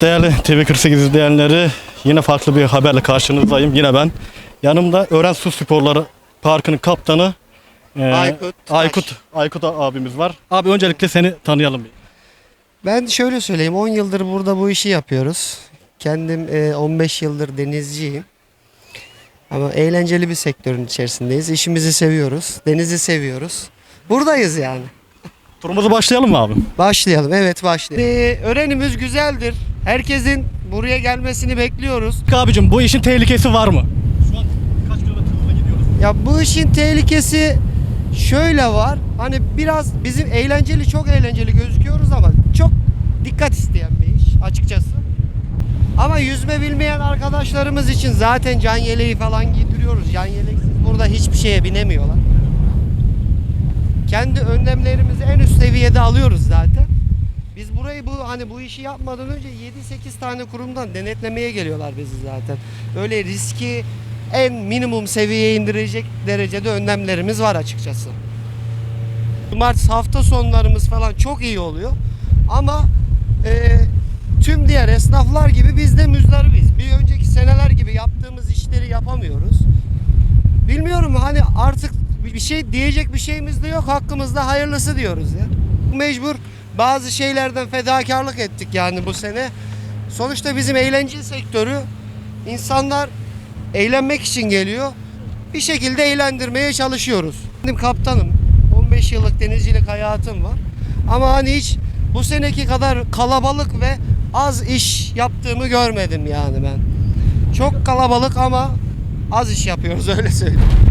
Değerli TV48 izleyenleri yine farklı bir haberle karşınızdayım. Yine ben. Yanımda Öğren Su Sporları Parkı'nın kaptanı e, Aykut. Aykut, Aykut abimiz var. Abi öncelikle seni tanıyalım. bir. Ben şöyle söyleyeyim 10 yıldır burada bu işi yapıyoruz. Kendim e, 15 yıldır denizciyim. Ama eğlenceli bir sektörün içerisindeyiz. İşimizi seviyoruz. Denizi seviyoruz. Buradayız yani. Turumuza başlayalım mı abi? Başlayalım. Evet başlayalım. Ee, öğrenimiz güzeldir. Herkesin buraya gelmesini bekliyoruz. Abicim bu işin tehlikesi var mı? Şu an kaç kilometre hızla gidiyoruz? Ya bu işin tehlikesi şöyle var. Hani biraz bizim eğlenceli çok eğlenceli gözüküyoruz ama çok dikkat isteyen bir iş açıkçası. Ama yüzme bilmeyen arkadaşlarımız için zaten can yeleği falan giydiriyoruz. Can yeleksiz burada hiçbir şeye binemiyorlar. Kendi önlemlerimizi en üst seviyede alıyoruz zaten. Biz burayı bu hani bu işi yapmadan önce 7-8 tane kurumdan denetlemeye geliyorlar bizi zaten. Öyle riski en minimum seviyeye indirecek derecede önlemlerimiz var açıkçası. Cumartesi hafta sonlarımız falan çok iyi oluyor. Ama e, tüm diğer esnaflar gibi biz de müzdaribiz. Bir önceki seneler gibi yaptığımız işleri yapamıyoruz. Bilmiyorum hani artık bir şey diyecek bir şeyimiz de yok. Hakkımızda hayırlısı diyoruz ya. Mecbur bazı şeylerden fedakarlık ettik yani bu sene. Sonuçta bizim eğlence sektörü insanlar eğlenmek için geliyor. Bir şekilde eğlendirmeye çalışıyoruz. Benim kaptanım. 15 yıllık denizcilik hayatım var. Ama hani hiç bu seneki kadar kalabalık ve az iş yaptığımı görmedim yani ben. Çok kalabalık ama az iş yapıyoruz öyle söyleyeyim.